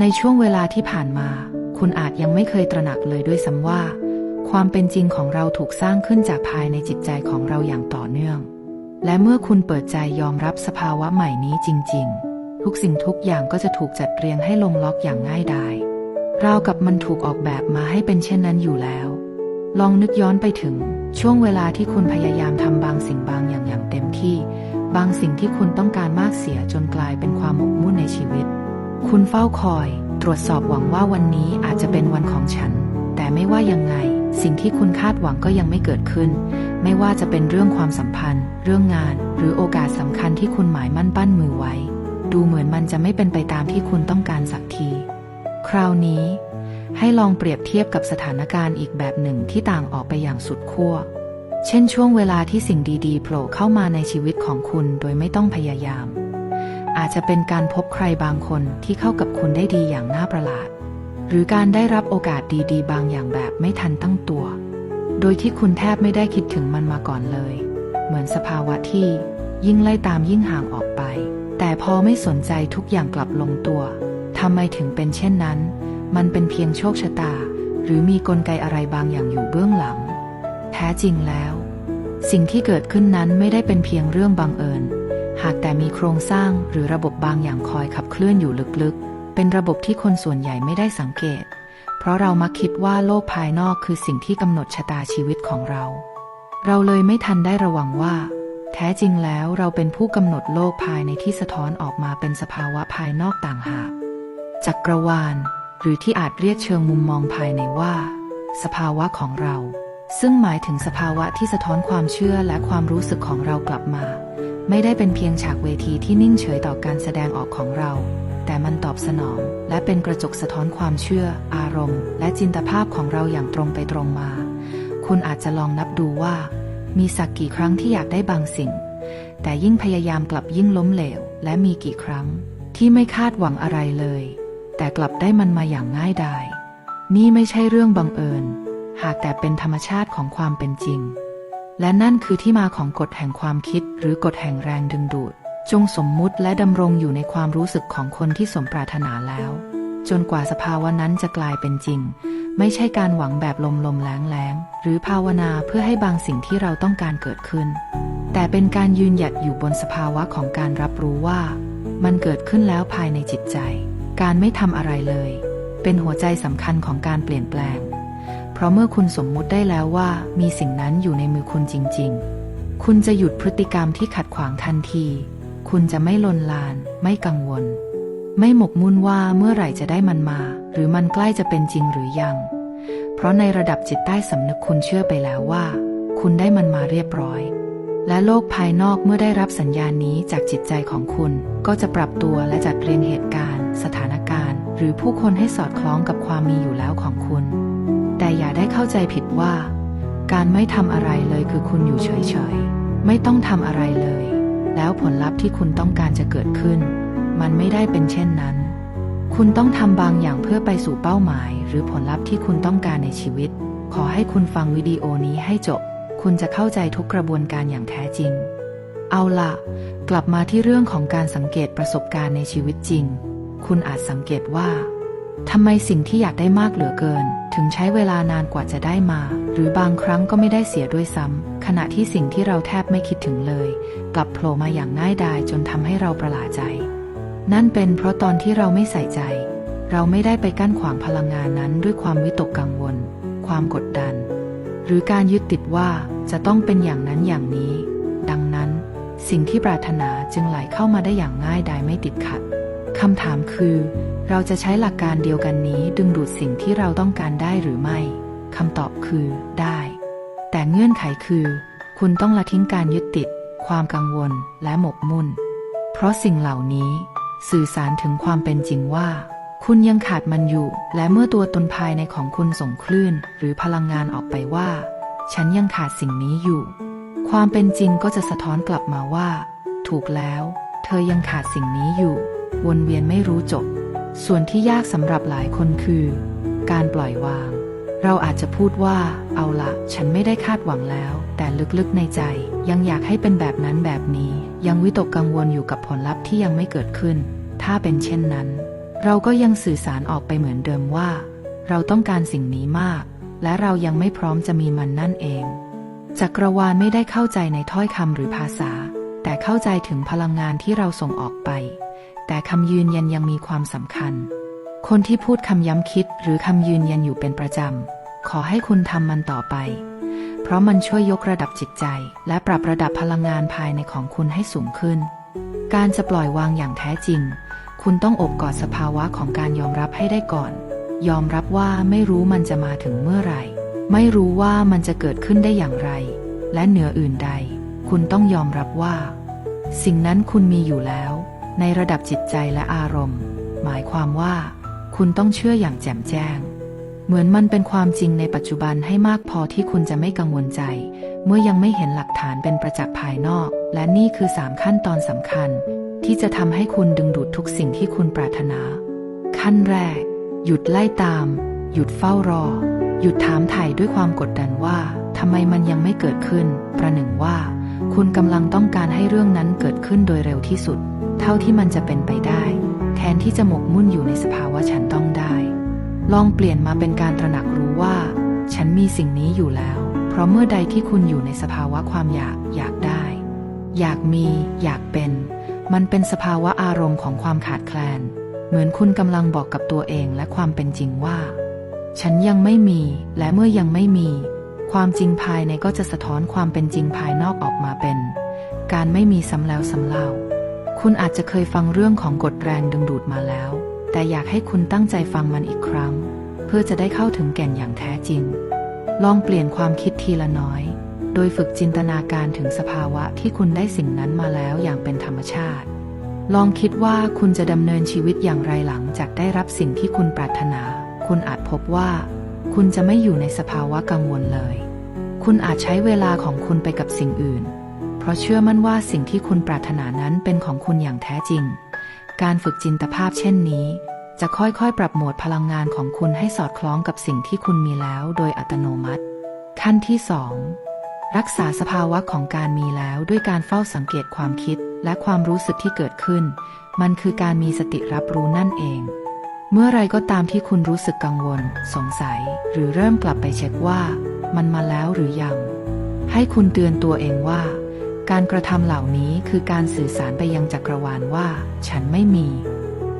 ในช่วงเวลาที่ผ่านมา คุณอาจยังไม่เคยตระหนักเลยด้วยซ้ำว่า ความเป็นจริงของเราถูกสร้างขึ้นจากภายในจิตใจของเราอย่างต่อเนื่อง และเมื่อคุณเปิดใจยอมรับสภาวะใหม่นี้จริง ๆ ทุกสิ่งทุกอย่างก็จะถูกจัดเรียงให้ลงล็อกอย่างง่ายดายราวกับมันถูกออกแบบมาให้เป็นเช่นนั้นอยู่แล้ว ลองนึกย้อนไปถึง ช่วงเวลาที่คุณพยายามทำบางสิ่งบางอย่างอย่างเต็มที่ บางสิ่งที่คุณต้องการมากเสียจนกลายเป็นความหมกมุ่นในชีวิต คุณเฝ้าคอย ตรวจสอบหวังว่าวันนี้อาจจะเป็นวันของฉัน แต่ไม่ว่ายังไง สิ่งที่คุณคาดหวังก็ยังไม่เกิดขึ้น ไม่ว่าจะเป็นเรื่องความสัมพันธ์ เรื่องงาน หรือโอกาสสำคัญที่คุณหมายมั่นปั้นมือไว้ ดูเหมือนมันจะไม่เป็นไปตามที่คุณต้องการสักที คราวนี้ ให้ลองเปรียบเทียบกับสถานการณ์อีกแบบหนึ่งที่ต่างออกไปอย่างสุดขั้ว เช่นช่วงเวลาที่สิ่งดีๆโผล่เข้ามาในชีวิตของคุณโดยไม่ต้องพยายาม อาจจะเป็นการพบใครบางคนที่เข้ากับคุณได้ดีอย่างน่าประหลาด หรือการได้รับโอกาสดีๆ บางอย่างแบบไม่ทันตั้งตัว โดยที่คุณแทบไม่ได้คิดถึงมันมาก่อนเลย เหมือนสภาวะที่ยิ่งไล่ตามยิ่งห่างออกไป แต่พอไม่สนใจทุกอย่างกลับลงตัวทำไมถึงเป็นเช่นนั้น มันเป็นเพียงโชคชะตา หรือมีกลไกอะไรบางอย่างอยู่เบื้องหลัง แท้จริงแล้ว สิ่งที่เกิดขึ้นนั้นไม่ได้เป็นเพียงเรื่องบังเอิญ หากแต่มีโครงสร้างหรือระบบบางอย่างคอยขับเคลื่อนอยู่ลึกๆ เป็นระบบที่คนส่วนใหญ่ไม่ได้สังเกต เพราะเรามักคิดว่าโลกภายนอกคือสิ่งที่กำหนดชะตาชีวิตของเรา เราเลยไม่ทันได้ระวังว่า แท้จริงแล้วเราเป็นผู้กำหนดโลกภายในที่สะท้อนออกมาเป็นสภาวะภายนอกต่างหากจักรวาล หรือที่อาจเรียกเชิงมุมมองภายในว่า สภาวะของเรา ซึ่งหมายถึงสภาวะที่สะท้อนความเชื่อและความรู้สึกของเรากลับมา ไม่ได้เป็นเพียงฉากเวทีที่นิ่งเฉยต่อการแสดงออกของเรา แต่มันตอบสนอง และเป็นกระจกสะท้อนความเชื่อ อารมณ์ และจินตภาพของเราอย่างตรงไปตรงมา คุณอาจจะลองนับดูว่า มีสักกี่ครั้งที่อยากได้บางสิ่ง แต่ยิ่งพยายามกลับยิ่งล้มเหลว และมีกี่ครั้ง ที่ไม่คาดหวังอะไรเลย แต่กลับได้มันมาอย่างง่ายดาย นี่ไม่ใช่เรื่องบังเอิญ หากแต่เป็นธรรมชาติของความเป็นจริง และนั่นคือที่มาของกฎแห่งความคิดหรือกฎแห่งแรงดึงดูด จงสมมุติและดำรงอยู่ในความรู้สึกของคนที่สมปรารถนาแล้ว จนกว่าสภาวะนั้นจะกลายเป็นจริง ไม่ใช่การหวังแบบลมลมแรงแรงหรือภาวนาเพื่อให้บางสิ่งที่เราต้องการเกิดขึ้น แต่เป็นการยืนหยัดอยู่บนสภาวะของการรับรู้ว่า มันเกิดขึ้นแล้วภายในจิตใจ การไม่ทำอะไรเลย เป็นหัวใจสำคัญของการเปลี่ยนแปลง เพราะเมื่อคุณสมมุติได้แล้วว่ามีสิ่งนั้นอยู่ในมือคุณจริง ๆ คุณจะหยุดพฤติกรรมที่ขัดขวางทันที คุณจะไม่ลนลาน ไม่กังวล ไม่หมกมุ่นว่าเมื่อไหร่จะได้มันมา หรือมันใกล้จะเป็นจริงหรือยัง เพราะในระดับจิตใต้สำนึกคุณเชื่อไปแล้วว่า คุณได้มันมาเรียบร้อย และโลกภายนอกเมื่อได้รับสัญญาณนี้จากจิตใจของคุณ ก็จะปรับตัวและจัดเรียงเหตุการณ์ สถานการณ์ หรือผู้คนให้สอดคล้องกับความมีอยู่แล้วของคุณ แต่อย่าได้เข้าใจผิดว่า การไม่ทำอะไรเลยคือคุณอยู่เฉยๆ ไม่ต้องทำอะไรเลย แล้วผลลัพธ์ที่คุณต้องการจะเกิดขึ้น มันไม่ได้เป็นเช่นนั้น คุณต้องทำบางอย่างเพื่อไปสู่เป้าหมาย หรือผลลัพธ์ที่คุณต้องการในชีวิต ขอให้คุณฟังวิดีโอนี้ให้จบ คุณจะเข้าใจทุกกระบวนการอย่างแท้จริง เอาล่ะกลับมาที่เรื่องของการสังเกตประสบการณ์ในชีวิตจริง คุณอาจสังเกตว่าทำไมสิ่งที่อยากได้มากเหลือเกิน ถึงใช้เวลานานกว่าจะได้มา หรือบางครั้งก็ไม่ได้เสียด้วยซ้ำขณะที่สิ่งที่เราแทบไม่คิดถึงเลย กลับโผล่มาอย่างง่ายดายจนทำให้เราประหลาดใจ นั่นเป็นเพราะตอนที่เราไม่ใส่ใจ เราไม่ได้ไปกั้นขวางพลังงานนั้นด้วยความวิตกกังวล ความกดดัน หรือการยึดติดว่าจะต้องเป็นอย่างนั้นอย่างนี้ ดังนั้น สิ่งที่ปรารถนาจึงไหลเข้ามาได้อย่างง่ายดายไม่ติดขัด คำถามคือ เราจะใช้หลักการเดียวกันนี้ดึงดูดสิ่งที่เราต้องการได้หรือไม่คำตอบคือได้ แต่เงื่อนไขคือ คุณต้องละทิ้งการยึดติด ความกังวลและหมกมุ่น เพราะสิ่งเหล่านี้ สื่อสารถึงความเป็นจริงว่า คุณยังขาดมันอยู่ และเมื่อตัวตนภายในของคุณส่งคลื่น หรือพลังงานออกไปว่า ฉันยังขาดสิ่งนี้อยู่ ความเป็นจริงก็จะสะท้อนกลับมาว่า ถูกแล้ว เธอยังขาดสิ่งนี้อยู่ วนเวียนไม่รู้จบ ส่วนที่ยากสำหรับหลายคนคือ การปล่อยวาง เราอาจจะพูดว่า เอาละฉันไม่ได้คาดหวังแล้ว แต่ลึกๆในใจ ยังอยากให้เป็นแบบนั้นแบบนี้ ยังวิตกกังวลอยู่กับผลลัพธ์ที่ยังไม่เกิดขึ้น ถ้าเป็นเช่นนั้น เราก็ยังสื่อสารออกไปเหมือนเดิมว่า เราต้องการสิ่งนี้มาก และเรายังไม่พร้อมจะมีมันนั่นเองจักรวาลไม่ได้เข้าใจในถ้อยคำหรือภาษา แต่เข้าใจถึงพลังงานที่เราส่งออกไป แต่คำยืนยันยังมีความสำคัญ คนที่พูดคำย้ำคิดหรือคำยืนยันอยู่เป็นประจำ ขอให้คุณทำมันต่อไป เพราะมันช่วยยกระดับจิตใจ และปรับระดับพลังงานภายในของคุณให้สูงขึ้น การจะปล่อยวางอย่างแท้จริง คุณต้องอบกอดสภาวะของการยอมรับให้ได้ก่อน ยอมรับว่าไม่รู้มันจะมาถึงเมื่อไหร่ ไม่รู้ว่ามันจะเกิดขึ้นได้อย่างไร และเหนืออื่นใด คุณต้องยอมรับว่า สิ่งนั้นคุณมีอยู่แล้ว ในระดับจิตใจและอารมณ์ หมายความว่า คุณต้องเชื่ออย่างแจ่มแจ้ง เหมือนมันเป็นความจริงในปัจจุบันให้มากพอที่คุณจะไม่กังวลใจ เมื่อยังไม่เห็นหลักฐานเป็นประจักษ์ภายนอก และนี่คือสามขั้นตอนสำคัญ ที่จะทำให้คุณดึงดูดทุกสิ่งที่คุณปรารถนา ขั้นแรก หยุดไล่ตาม หยุดเฝ้ารอ หยุดถามไถ่ด้วยความกดดันว่าทำไมมันยังไม่เกิดขึ้น ประหนึ่งว่า คุณกำลังต้องการให้เรื่องนั้นเกิดขึ้นโดยเร็วที่สุด เท่าที่มันจะเป็นไปได้ แทนที่จะหมกมุ่นอยู่ในสภาวะฉันต้องได้ ลองเปลี่ยนมาเป็นการตระหนักรู้ว่า ฉันมีสิ่งนี้อยู่แล้ว เพราะเมื่อใดที่คุณอยู่ในสภาวะความอยากอยากได้ อยากมี อยากเป็น มันเป็นสภาวะอารมณ์ของความขาดแคลน เหมือนคุณกำลังบอกกับตัวเองและความเป็นจริงว่า ฉันยังไม่มีและเมื่อยังไม่มี ความจริงภายในก็จะสะท้อนความเป็นจริงภายนอกออกมาเป็น การไม่มีซ้ำแล้วซ้ำเล่า คุณอาจจะเคยฟังเรื่องของกฎแรงดึงดูดมาแล้ว แต่อยากให้คุณตั้งใจฟังมันอีกครั้ง เพื่อจะได้เข้าถึงแก่นอย่างแท้จริง ลองเปลี่ยนความคิดทีละน้อย โดยฝึกจินตนาการถึงสภาวะที่คุณได้สิ่งนั้นมาแล้วอย่างเป็นธรรมชาติ ลองคิดว่าคุณจะดำเนินชีวิตอย่างไรหลังจากได้รับสิ่งที่คุณปรารถนา คุณอาจพบว่า คุณจะไม่อยู่ในสภาวะกังวลเลย คุณอาจใช้เวลาของคุณไปกับสิ่งอื่น เพราะเชื่อมั่นว่าสิ่งที่คุณปรารถนานั้นเป็นของคุณอย่างแท้จริง การฝึกจินตภาพเช่นนี้ จะค่อยๆ ปรับโหมดพลังงานของคุณให้สอดคล้องกับสิ่งที่คุณมีแล้วโดยอัตโนมัติ ขั้นที่ 2 รักษาสภาวะของการมีแล้วด้วยการเฝ้าสังเกตความคิดและความรู้สึกที่เกิดขึ้น มันคือการมีสติรับรู้นั่นเองเมื่อไรก็ตามที่คุณรู้สึกกังวล สงสัย หรือเริ่มกลับไปเช็คว่า มันมาแล้วหรือยัง ให้คุณเตือนตัวเองว่า การกระทำเหล่านี้คือการสื่อสารไปยังจักรวาลว่า ฉันไม่มี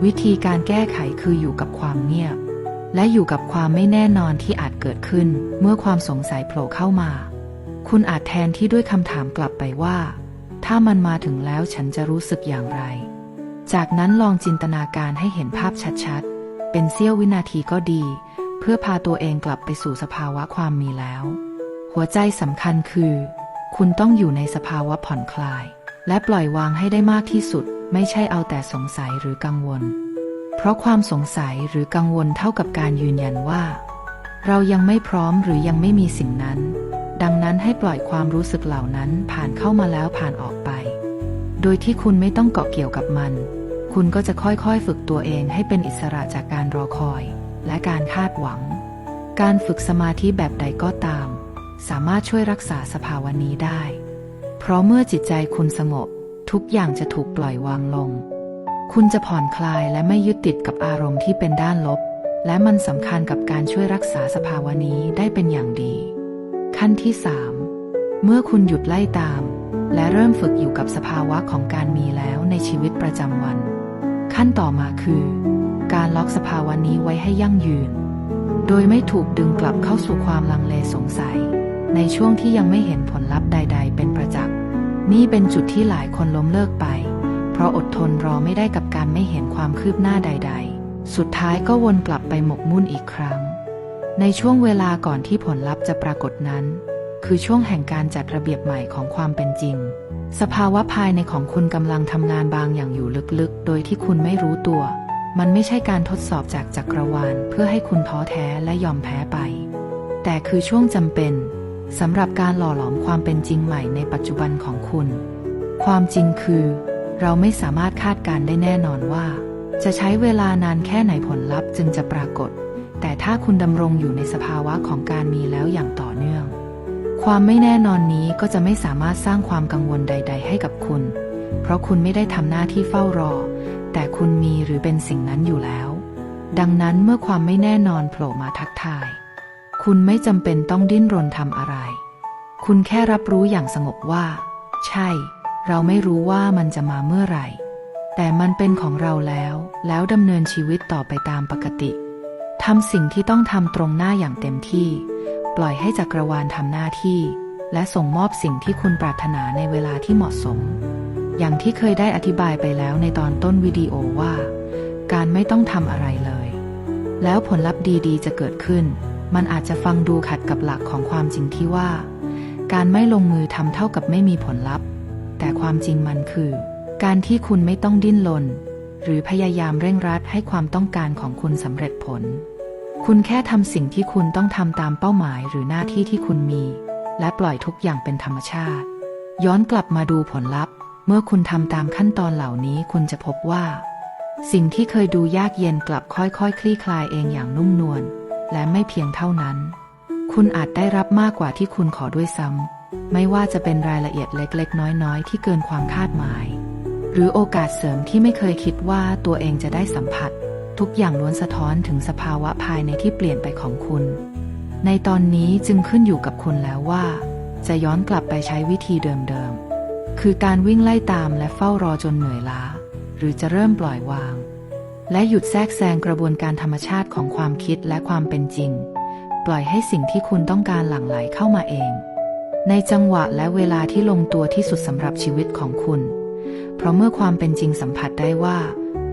วิธีการแก้ไขคืออยู่กับความเงียบ และอยู่กับความไม่แน่นอนที่อาจเกิดขึ้น เมื่อความสงสัยโผล่เข้ามา คุณอาจแทนที่ด้วยคำถามกลับไปว่า ถ้ามันมาถึงแล้วฉันจะรู้สึกอย่างไร จากนั้นลองจินตนาการให้เห็นภาพชัดๆ เป็นเสี้ยววินาทีก็ดี เพื่อพาตัวเองกลับไปสู่สภาวะความมีแล้ว หัวใจสำคัญคือ คุณต้องอยู่ในสภาวะผ่อนคลาย และปล่อยวางให้ได้มากที่สุด ไม่ใช่เอาแต่สงสัยหรือกังวล เพราะความสงสัยหรือกังวลเท่ากับการยืนยันว่า เรายังไม่พร้อมหรือยังไม่มีสิ่งนั้น ดังนั้นให้ปล่อยความรู้สึกเหล่านั้นผ่านเข้ามาแล้วผ่านออกไป โดยที่คุณไม่ต้องเกาะเกี่ยวกับมัน คุณก็จะค่อยๆ ฝึกตัวเองให้เป็นอิสระจากการรอคอย และการคาดหวัง การฝึกสมาธิแบบใดก็ตาม สามารถช่วยรักษาสภาวะนี้ได้ เพราะเมื่อจิตใจคุณสงบ ทุกอย่างจะถูกปล่อยวางลง คุณจะผ่อนคลายและไม่ยึดติดกับอารมณ์ที่เป็นด้านลบ และมันสำคัญกับการช่วยรักษาสภาวะนี้ได้เป็นอย่างดี ขั้นที่ 3 เมื่อคุณหยุดไล่ตาม และเริ่มฝึกอยู่กับสภาวะของการมีแล้วในชีวิตประจำวัน ขั้นต่อมาคือ การล็อกสภาวะนี้ไว้ให้ยั่งยืนโดยไม่ถูกดึงกลับเข้าสู่ความลังเลสงสัย ในช่วงที่ยังไม่เห็นผลลัพธ์ใด ๆ เป็นประจักษ์ นี่เป็นจุดที่หลายคนล้มเลิกไป เพราะอดทนรอไม่ได้กับการไม่เห็นความคืบหน้าใด ๆ สุดท้ายก็วนกลับไปหมกมุ่นอีกครั้ง ในช่วงเวลาก่อนที่ผลลัพธ์จะปรากฏนั้น คือช่วงแห่งการจัดระเบียบใหม่ของความเป็นจริง สภาวะภายในของคุณกำลังทำงานบางอย่างอยู่ลึกๆ โดยที่คุณไม่รู้ตัว มันไม่ใช่การทดสอบจากจักรวาล เพื่อให้คุณท้อแท้และยอมแพ้ไป แต่คือช่วงจำเป็น สำหรับการหล่อหลอมความเป็นจริงใหม่ในปัจจุบันของคุณ ความจริงคือ เราไม่สามารถคาดการได้แน่นอนว่า จะใช้เวลานานแค่ไหนผลลัพธ์จึงจะปรากฏ แต่ถ้าคุณดำรงอยู่ในสภาวะของการมีแล้วอย่างต่อเนื่อง ความไม่แน่นอนนี้ก็จะไม่สามารถสร้างความกังวลใด ๆ ให้กับคุณ เพราะคุณไม่ได้ทำหน้าที่เฝ้ารอ แต่คุณมีหรือเป็นสิ่งนั้นอยู่แล้ว ดังนั้นเมื่อความไม่แน่นอนโผล่มาทักทาย คุณไม่จำเป็นต้องดิ้นรนทำอะไร คุณแค่รับรู้อย่างสงบว่า ใช่ เราไม่รู้ว่ามันจะมาเมื่อไหร่ แต่มันเป็นของเราแล้ว แล้วดำเนินชีวิตต่อไปตามปกติทำสิ่งที่ต้องทำตรงหน้าอย่างเต็มที่ ปล่อยให้จักรวาลทำหน้าที่ และส่งมอบสิ่งที่คุณปรารถนาในเวลาที่เหมาะสม อย่างที่เคยได้อธิบายไปแล้วในตอนต้นวิดีโอว่า การไม่ต้องทำอะไรเลย แล้วผลลัพธ์ดีๆ จะเกิดขึ้น มันอาจจะฟังดูขัดกับหลักของความจริงที่ว่า การไม่ลงมือทำเท่ากับไม่มีผลลัพธ์ แต่ความจริงมันคือ การที่คุณไม่ต้องดิ้นรนหรือพยายามเร่งรัดให้ความต้องการของคุณสำเร็จผล คุณแค่ทำสิ่งที่คุณต้องทำตามเป้าหมายหรือหน้าที่ที่คุณมี และปล่อยทุกอย่างเป็นธรรมชาติ ย้อนกลับมาดูผลลัพธ์ เมื่อคุณทำตามขั้นตอนเหล่านี้คุณจะพบว่า สิ่งที่เคยดูยากเย็นกลับค่อยๆคคลี่คลายเองอย่างนุ่มนวล และไม่เพียงเท่านั้น คุณอาจได้รับมากกว่าที่คุณขอด้วยซ้ำ ไม่ว่าจะเป็นรายละเอียดเล็กๆ น้อยๆ ที่เกินความคาดหมาย หรือโอกาสเสริมที่ไม่เคยคิดว่าตัวเองจะได้สัมผัส ทุกอย่างล้วนสะท้อนถึงสภาวะภายในที่เปลี่ยนไปของคุณ ในตอนนี้จึงขึ้นอยู่กับคุณแล้วว่า จะย้อนกลับไปใช้วิธีเดิมๆ คือการวิ่งไล่ตามและเฝ้ารอจนเหนื่อยล้า หรือจะเริ่มปล่อยวาง และหยุดแทรกแซงกระบวนการธรรมชาติของความคิดและความเป็นจริง ปล่อยให้สิ่งที่คุณต้องการหลั่งไหลเข้ามาเอง ในจังหวะและเวลาที่ลงตัวที่สุดสำหรับชีวิตของคุณ เพราะเมื่อความเป็นจริงสัมผัสได้ว่า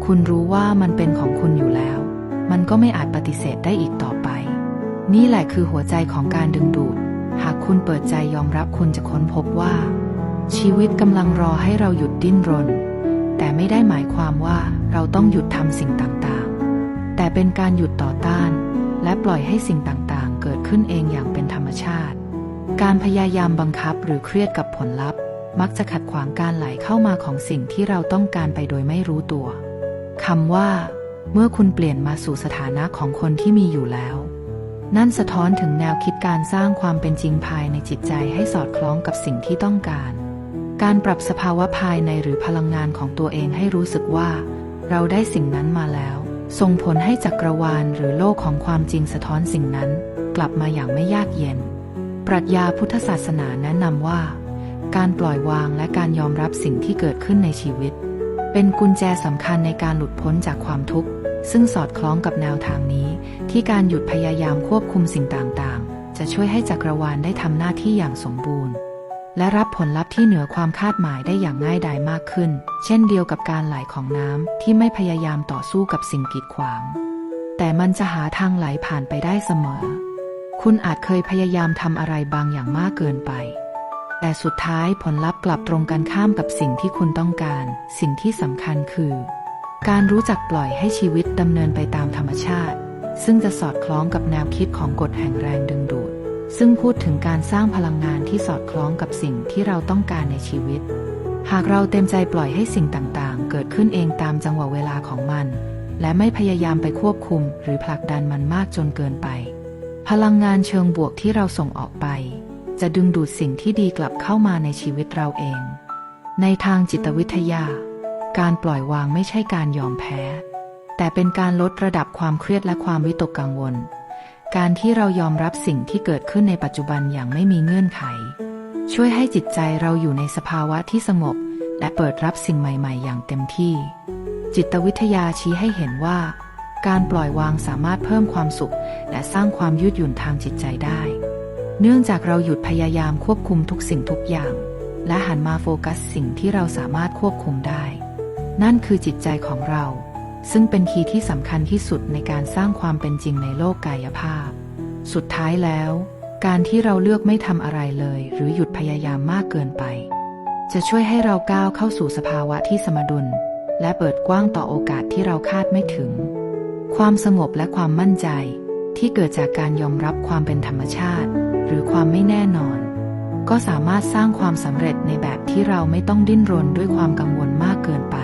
คุณรู้ว่ามันเป็นของคุณอยู่แล้ว มันก็ไม่อาจปฏิเสธได้อีกต่อไป นี่แหละคือหัวใจของการดึงดูด หากคุณเปิดใจยอมรับคุณจะค้นพบว่า ชีวิตกำลังรอให้เราหยุดดิ้นรน แต่ไม่ได้หมายความว่าเราต้องหยุดทำสิ่งต่างๆ แต่เป็นการหยุดต่อต้าน และปล่อยให้สิ่งต่างๆ เกิดขึ้นเองอย่างเป็นธรรมชาติ การพยายามบังคับหรือเครียดกับผลลัพธ์ มักจะขัดขวางการไหลเข้ามาของสิ่งที่เราต้องการไปโดยไม่รู้ตัวคำว่า เมื่อคุณเปลี่ยนมาสู่สถานะของคนที่มีอยู่แล้ว นั่นสะท้อนถึงแนวคิดการสร้างความเป็นจริงภายในจิตใจให้สอดคล้องกับสิ่งที่ต้องการ การปรับสภาวะภายในหรือพลังงานของตัวเองให้รู้สึกว่า เราได้สิ่งนั้นมาแล้ว ส่งผลให้จักรวาลหรือโลกของความจริงสะท้อนสิ่งนั้น กลับมาอย่างไม่ยากเย็น ปรัชญาพุทธศาสนาแนะนำว่า การปล่อยวางและการยอมรับสิ่งที่เกิดขึ้นในชีวิต เป็นกุญแจสำคัญในการหลุดพ้นจากความทุกข์ ซึ่งสอดคล้องกับแนวทางนี้ ที่การหยุดพยายามควบคุมสิ่งต่างๆ จะช่วยให้จักรวาลได้ทำหน้าที่อย่างสมบูรณ์ และรับผลลัพธ์ที่เหนือความคาดหมายได้อย่างง่ายดายมากขึ้น เช่นเดียวกับการไหลของน้ำที่ไม่พยายามต่อสู้กับสิ่งกีดขวาง แต่มันจะหาทางไหลผ่านไปได้เสมอ คุณอาจเคยพยายามทำอะไรบางอย่างมากเกินไป แต่สุดท้ายผลลัพธ์กลับตรงกันข้ามกับสิ่งที่คุณต้องการ สิ่งที่สำคัญคือ การรู้จักปล่อยให้ชีวิตดำเนินไปตามธรรมชาติ ซึ่งจะสอดคล้องกับแนวคิดของกฎแห่งแรงดึงดูด ซึ่งพูดถึงการสร้างพลังงานที่สอดคล้องกับสิ่งที่เราต้องการในชีวิต หากเราเต็มใจปล่อยให้สิ่งต่างๆ เกิดขึ้นเองตามจังหวะเวลาของมัน และไม่พยายามไปควบคุมหรือผลักดันมันมากจนเกินไป พลังงานเชิงบวกที่เราส่งออกไป จะดึงดูดสิ่งที่ดีกลับเข้ามาในชีวิตเราเอง ในทางจิตวิทยา การปล่อยวางไม่ใช่การยอมแพ้ แต่เป็นการลดระดับความเครียดและความวิตกกังวล การที่เรายอมรับสิ่งที่เกิดขึ้นในปัจจุบันอย่างไม่มีเงื่อนไข ช่วยให้จิตใจเราอยู่ในสภาวะที่สงบ และเปิดรับสิ่งใหม่ๆ อย่างเต็มที่ จิตวิทยาชี้ให้เห็นว่า การปล่อยวางสามารถเพิ่มความสุข และสร้างความยืดหยุ่นทางจิตใจได้ เนื่องจากเราหยุดพยายามควบคุมทุกสิ่งทุกอย่าง และหันมาโฟกัสสิ่งที่เราสามารถควบคุมได้ นั่นคือจิตใจของเรา ซึ่งเป็นคีย์ที่สำคัญที่สุดในการสร้างความเป็นจริงในโลกกายภาพ สุดท้ายแล้ว การที่เราเลือกไม่ทำอะไรเลย หรือหยุดพยายามมากเกินไป จะช่วยให้เราก้าวเข้าสู่สภาวะที่สมดุล และเปิดกว้างต่อโอกาสที่เราคาดไม่ถึง ความสงบและความมั่นใจ ที่เกิดจากการยอมรับความเป็นธรรมชาติ หรือความไม่แน่นอน ก็สามารถสร้างความสำเร็จในแบบที่เราไม่ต้องดิ้นรนด้วยความกังวลมากเกินไป